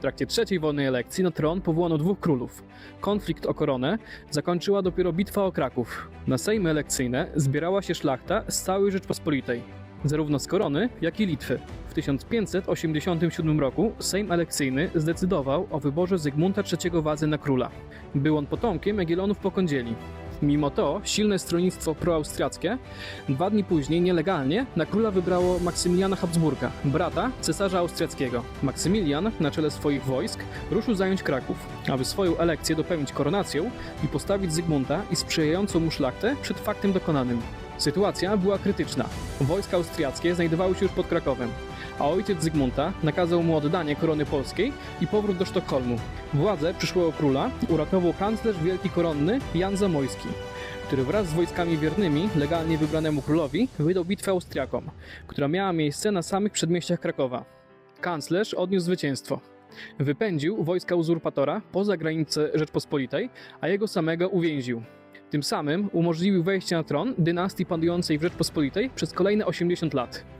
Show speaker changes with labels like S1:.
S1: W trakcie trzeciej wolnej elekcji na tron powołano dwóch królów. Konflikt o koronę zakończyła dopiero bitwa o Kraków. Na sejmy elekcyjne zbierała się szlachta z całej Rzeczpospolitej, zarówno z korony, jak i Litwy. W 1587 roku Sejm elekcyjny zdecydował o wyborze Zygmunta III Wadzy na króla. Był on potomkiem Jagiellonów Pokądzieli. Mimo to silne stronnictwo proaustriackie dwa dni później nielegalnie na króla wybrało Maksymiliana Habsburga, brata cesarza austriackiego. Maksymilian na czele swoich wojsk ruszył zająć Kraków, aby swoją elekcję dopełnić koronacją i postawić Zygmunta i sprzyjającą mu szlachtę przed faktem dokonanym. Sytuacja była krytyczna. Wojska austriackie znajdowały się już pod Krakowem, a ojciec Zygmunta nakazał mu oddanie korony polskiej i powrót do Sztokholmu. Władzę przyszłego króla uratował kanclerz wielki koronny Jan Zamojski, który wraz z wojskami wiernymi legalnie wybranemu królowi wydał bitwę Austriakom, która miała miejsce na samych przedmieściach Krakowa. Kanclerz odniósł zwycięstwo. Wypędził wojska uzurpatora poza granice Rzeczpospolitej, a jego samego uwięził. Tym samym umożliwił wejście na tron dynastii panującej w Rzeczpospolitej przez kolejne 80 lat.